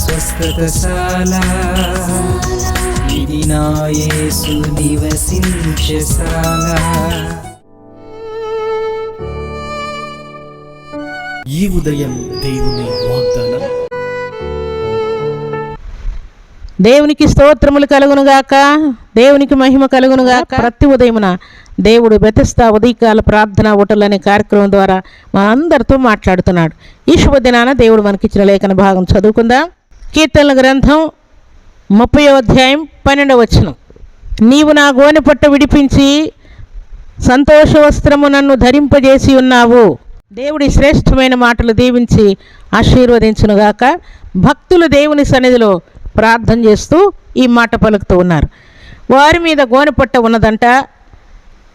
స్వస్థతశాల. ఇది నా యేసు నివసించశాల ఈ ఉదయం దేవుని వాగ్దానం. దేవునికి స్తోత్రములు కలుగునుగాక దేవునికి మహిమ కలుగునుగాక ప్రతి ఉదయమున దేవుడు బెతస్తా ఉదయకాల ప్రార్థన ఓటలు అనే కార్యక్రమం ద్వారా మా అందరితో మాట్లాడుతున్నాడు. ఈ శుభదినాన దేవుడు మనకిచ్చిన లేఖన భాగం చదువుకుందాం. కీర్తనల గ్రంథం ముప్పై అధ్యాయం పన్నెండవ వచనం. నీవు నా గోనె పట్ట విడిపించి సంతోష వస్త్రము నన్ను ధరింపజేసి ఉన్నావు. దేవుడి శ్రేష్టమైన మాటలు దీవించి ఆశీర్వదించునుగాక. భక్తులు దేవుని సన్నిధిలో ప్రార్థన చేస్తూ ఈ మాట పలుకుతూ ఉన్నారు. వారి మీద గోనెపట్ట ఉన్నదంట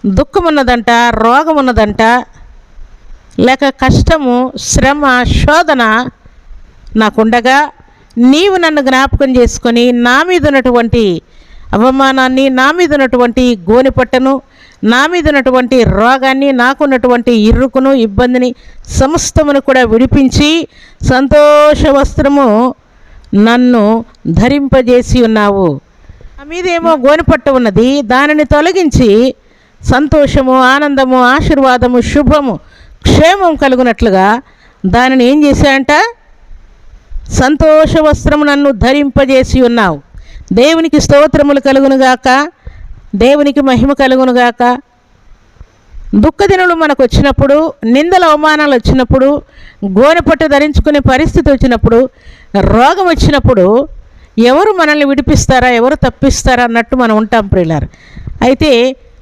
దుఃఖం ఉన్నదంట రోగం ఉన్నదంట లేక కష్టము శ్రమ శోధన నాకుండగా నీవు నన్ను జ్ఞాపకం చేసుకొని నా మీద ఉన్నటువంటి అవమానాన్ని నా మీద ఉన్నటువంటి గోనెపట్టను నా మీద ఉన్నటువంటి రోగాన్ని నాకున్నటువంటి ఇరుకును ఇబ్బందిని సమస్తమును కూడా విడిపించి సంతోష వస్త్రము నన్ను ధరింపజేసి ఉన్నావు. నా మీదేమో గోనెపట్ట ఉన్నది. దానిని తొలగించి సంతోషము ఆనందము ఆశీర్వాదము శుభము క్షేమం కలుగునట్లుగా దానిని ఏం చేశాడంట సంతోష వస్త్రము నన్ను ధరింపజేసి ఉన్నావు. దేవునికి స్తోత్రములు కలుగునుగాక దేవునికి మహిమ కలుగునుగాక దుఃఖదినములు మనకు వచ్చినప్పుడు నిందల అవమానాలు వచ్చినప్పుడు గోనెపట్టు ధరించుకునే పరిస్థితి వచ్చినప్పుడు రోగం వచ్చినప్పుడు ఎవరు మనల్ని విడిపిస్తారా? ఎవరు తప్పిస్తారా? అన్నట్టు మనం ఉంటాం ప్రియులారు. అయితే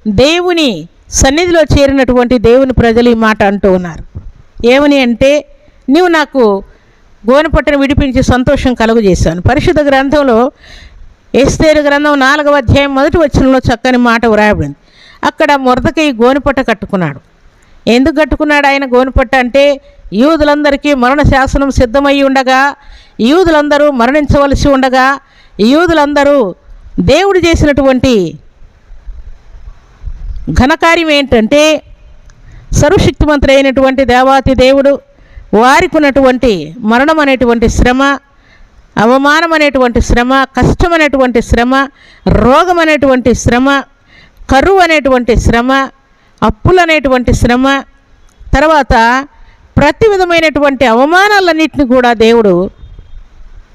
దేవుని సన్నిధిలో చేరినటువంటి దేవుని ప్రజలు ఈ మాట అంటూ ఉన్నారు. ఏమని అంటే నీవు నాకు గోనెపట్టును విడిపించి సంతోషం కలుగు చేశాను పరిశుద్ధ గ్రంథంలో ఎస్తేరు గ్రంథం నాలుగవ అధ్యాయం మొదటి వచనంలో చక్కని మాట వ్రాయబడింది. అక్కడ మొరదకై గోనెపట్ట కట్టుకున్నాడు. ఎందుకు కట్టుకున్నాడు ఆయన గోనెపట్ట అంటే యూదులందరికీ మరణ శాసనం సిద్ధమై ఉండగా యూదులందరూ మరణించవలసి ఉండగా యూదులందరూ దేవుడు చేసినటువంటి ఘనకార్యం ఏంటంటే సర్వశక్తిమంతుడు అయినటువంటి దేవాతి దేవుడు వారికి ఉన్నటువంటి మరణం అనేటువంటి శ్రమ అవమానం అనేటువంటి శ్రమ కష్టం అనేటువంటి శ్రమ రోగం అనేటువంటి శ్రమ కరువు అనేటువంటి శ్రమ అప్పులు అనేటువంటి శ్రమ తర్వాత ప్రతి విధమైనటువంటి అవమానాలన్నింటినీ కూడా దేవుడు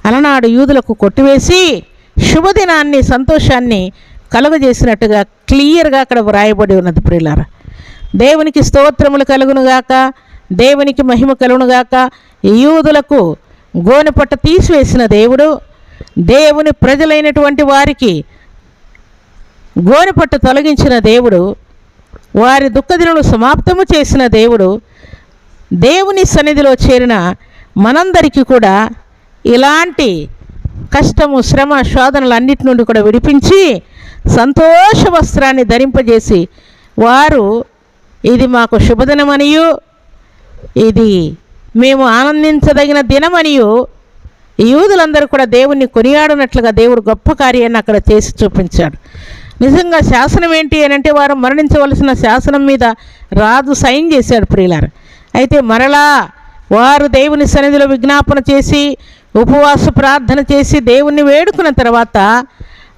అలనాడు యూదులకు కొట్టివేసి శుభదినాన్ని సంతోషాన్ని కలుగజేసినట్టుగా క్లియర్గా అక్కడ వ్రాయబడి ఉన్నది ప్రియులారా. దేవునికి స్తోత్రములు కలుగునుగాక దేవునికి మహిమ కలుగునుగాక యూదులకు గోనెపట్ట తీసివేసిన దేవుడు దేవుని ప్రజలైనటువంటి వారికి గోనెపట్ట తొలగించిన దేవుడు వారి దుఃఖదినలు సమాప్తము చేసిన దేవుడు దేవుని సన్నిధిలో చేరిన మనందరికీ కూడా ఇలాంటి కష్టము శ్రమ శోధనలు అన్నిటి నుండి కూడా విడిపించి సంతోష వస్త్రాన్ని ధరింపజేసి వారు ఇది మాకు శుభదినమనియు ఇది మేము ఆనందించదగిన దినమనియు. యూదులందరూ కూడా దేవుణ్ణి కొనియాడినట్లుగా దేవుడు గొప్ప కార్యాన్ని అక్కడ చేసి చూపించాడు. నిజంగా శాసనం ఏంటి అని అంటే వారు మరణించవలసిన శాసనం మీద రాజు సైన్ చేశాడు ప్రియులారు. అయితే మరలా వారు దేవుని సన్నిధిలో విజ్ఞాపన చేసి ఉపవాస ప్రార్థన చేసి దేవుణ్ణి వేడుకున్న తర్వాత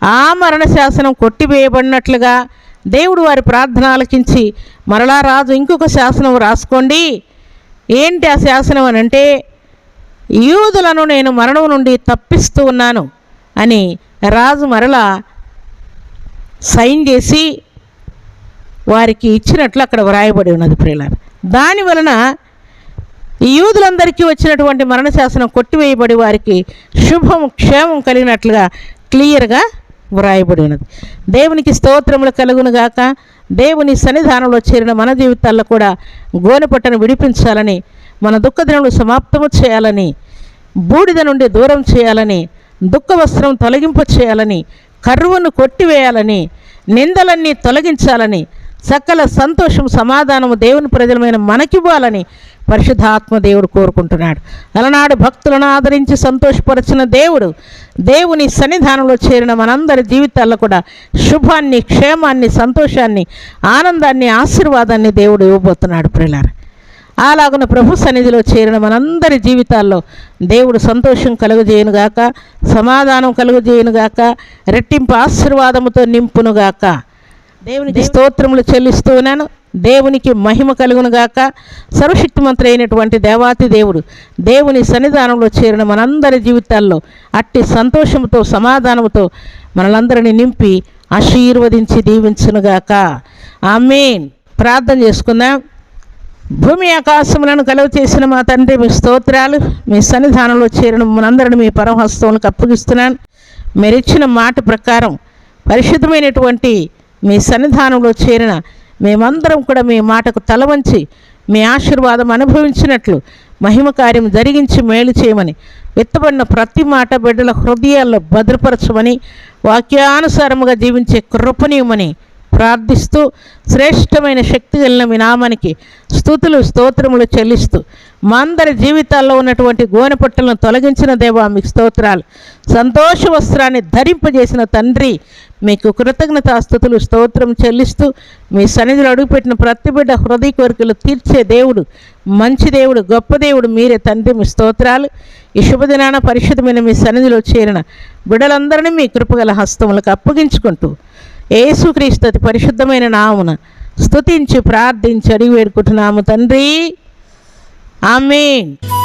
ఆ మరణ శాసనం కొట్టివేయబడినట్లుగా దేవుడు వారి ప్రార్థన ఆలకించి మరలా రాజు ఇంకొక శాసనం రాసుకోండి. ఏంటి ఆ శాసనం అని అంటే యూదులను నేను మరణం నుండి తప్పిస్తూ ఉన్నాను అని రాజు మరలా సైన్ చేసి వారికి ఇచ్చినట్లు అక్కడ వ్రాయబడి ఉన్నది ప్రియులారు. దాని వలన ఈ యూదులందరికీ వచ్చినటువంటి మరణ శాసనం కొట్టివేయబడి వారికి శుభం క్షేమం కలిగినట్లుగా క్లియర్గా వ్రాయబడి ఉన్నది దేవునికి స్తోత్రములు కలుగునుగాక దేవుని సన్నిధానంలో చేరిన మన జీవితాల్లో కూడా గోనెపట్టను విడిపించాలని మన దుఃఖదినములు సమాప్తము చేయాలని బూడిద నుండి దూరం చేయాలని దుఃఖ వస్త్రం తొలగింప చేయాలని కరువును కొట్టివేయాలని నిందలన్నీ తొలగించాలని సకల సంతోషం సమాధానము దేవుని ప్రజలమైన మనకివ్వాలని పరిశుద్ధాత్మ దేవుడు కోరుకుంటున్నాడు. అలనాడు భక్తులను ఆదరించి సంతోషపరచిన దేవుడు దేవుని సన్నిధానంలో చేరిన మనందరి జీవితాల్లో కూడా శుభాన్ని క్షేమాన్ని సంతోషాన్ని ఆనందాన్ని ఆశీర్వాదాన్ని దేవుడు ఇవ్వబోతున్నాడు ప్రిలార అలాగున ప్రభు సన్నిధిలో చేరిన మనందరి జీవితాల్లో దేవుడు సంతోషం కలుగజేయునుగాక సమాధానం కలుగజేయునుగాక రెట్టింపు ఆశీర్వాదముతో నింపునుగాక దేవునికి స్తోత్రములు చెల్లిస్తూ ఉన్నాను. దేవునికి మహిమ కలుగునుగాక సర్వశక్తిమంతుడు అయినటువంటి దేవాతి దేవుడు దేవుని సన్నిధానంలో చేరిన మనందరి జీవితాల్లో అట్టి సంతోషముతో సమాధానముతో మనలందరినీ నింపి ఆశీర్వదించి దీవించునుగాక ఆమెన్. ప్రార్థన చేసుకుందాం. భూమి ఆకాశములను కలువ చేసిన మా తండ్రి మీ స్తోత్రాలు మీ సన్నిధానంలో చేరిన మనందరిని మీ పరమహస్తములకు అప్పగిస్తున్నాను. మీరు ఇచ్చిన మాట ప్రకారం పరిశుద్ధమైనటువంటి మీ సన్నిధానంలో చేరిన మేమందరం కూడా మీ మాటకు తల వంచి మీ ఆశీర్వాదం అనుభవించినట్లు మహిమ కార్యం జరిగించి మేలు చేయమని విత్తబడిన ప్రతి మాట బిడ్డల హృదయాల్లో భద్రపరచమని వాక్యానుసారముగా జీవించే కృపనీయమని ప్రార్థిస్తూ శ్రేష్టమైన శక్తి కలిగిన మీ నామానికి స్థుతులు స్తోత్రములు చెల్లిస్తూ మా అందరి జీవితాల్లో ఉన్నటువంటి గోనె పట్టులను తొలగించిన దేవా మీకు స్తోత్రాలు. సంతోష వస్త్రాన్ని ధరింపజేసిన తండ్రి మీకు కృతజ్ఞతాస్థుతులు స్తోత్రం చెల్లిస్తూ మీ సన్నిధిలో అడుగుపెట్టిన ప్రతి బిడ్డ హృదయ కోరికలు తీర్చే దేవుడు మంచి దేవుడు గొప్ప దేవుడు మీరే తండ్రి మీ స్తోత్రాలు. ఈ శుభదినాన పరిశుద్ధమైన మీ సన్నిధిలో చేరిన బిడ్డలందరినీ మీ కృపగల హస్తములకు అప్పగించుకుంటూ ఏసుక్రీస్తు అతి పరిశుద్ధమైన నామున స్తుతించి ప్రార్థించి అడిగి వేడుకుంటున్నాము తండ్రి. ఆమెన్.